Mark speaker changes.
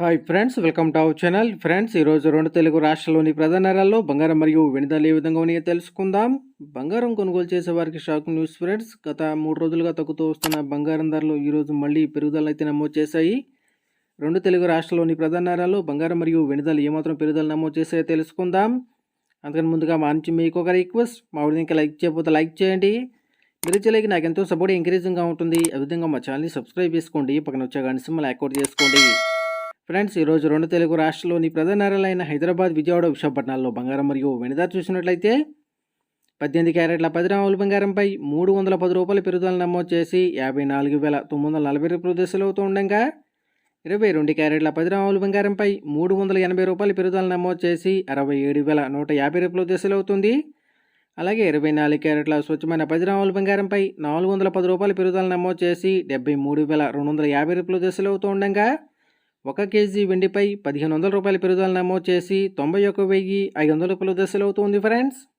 Speaker 1: Hi friends welcome to our channel friends ఈరోజు రెండు తెలుగు రాష్ట్రాల్లోని ప్రధాన నగరాల్లో బంగారం మరియు వెనుదలు ఏ విధంగా ఉన్నాయో తెలుసుకుందాం. బంగారం కొనుగోలు చేసే వారికి షాక్ న్యూస్ ఫ్రెండ్స్ గత మూడు రోజులుగా తగ్గుతూ వస్తున్న బంగారం ధరలు ఈరోజు మళ్ళీ పెరుగుదల అయితే నమోదు చేశాయి. రెండు తెలుగు రాష్ట్రాల్లోని ప్రధాన నగరాల్లో బంగారం మరియు వెనుదలు ఏమాత్రం పెరుగుదల నమోదు చేసాయో తెలుసుకుందాం. అందుకని ముందుగా మా నుంచి మీకు ఒక రిక్వెస్ట్ మా ఊరిని ఇంకా లైక్ చేయకపోతే లైక్ చేయండి. మీరు చేయలేక నాకు ఎంతో సపోర్ట్ ఎంకరేజింగ్గా ఉంటుంది. ఆ విధంగా మా ఛానల్ని సబ్స్క్రైబ్ చేసుకోండి. పక్కన వచ్చే కానీ సింబల్ యాక్టివేట్ చేసుకోండి. ఫ్రెండ్స్ ఈరోజు రెండు తెలుగు రాష్ట్రాల్లోని ప్రధాన నగరాలైన హైదరాబాద్ విజయవాడ విశాఖపట్నాల్లో బంగారం మరియు వెనుద చూసినట్లయితే పద్దెనిమిది క్యారెట్ల పది రాముల బంగారంపై మూడు వందల పది రూపాయల పెరుగుదల నమోదు చేసి యాభై నాలుగు వేల తొమ్మిది వందల నలభై రూపాయలు దశలు అవుతూ ఉండగా ఇరవై రెండు క్యారెట్ల పది రాముల బంగారంపై మూడు వందల ఎనభై రూపాయల పెరుగుదల నమోదు చేసి అరవై ఏడు వేల నూట యాభై రూపాయలు దశలు అవుతుంది. అలాగే ఇరవై నాలుగు క్యారెట్ల స్వచ్ఛమైన పది రాముల బంగారంపై నాలుగు వందల పది రూపాయల పెరుగుదల నమోదు చేసి డెబ్బై మూడు వేల రెండు వందల యాభై రూపాయలు దశలు అవుతూ ఉండగా ఒక కేజీ వెండిపై పదిహేను వందల రూపాయల పెరుగుదల నమోదు చేసి తొంభై ఒక్క వెయ్యి ఐదు వందల రూపాయల దశలు అవుతుంది ఫ్రెండ్స్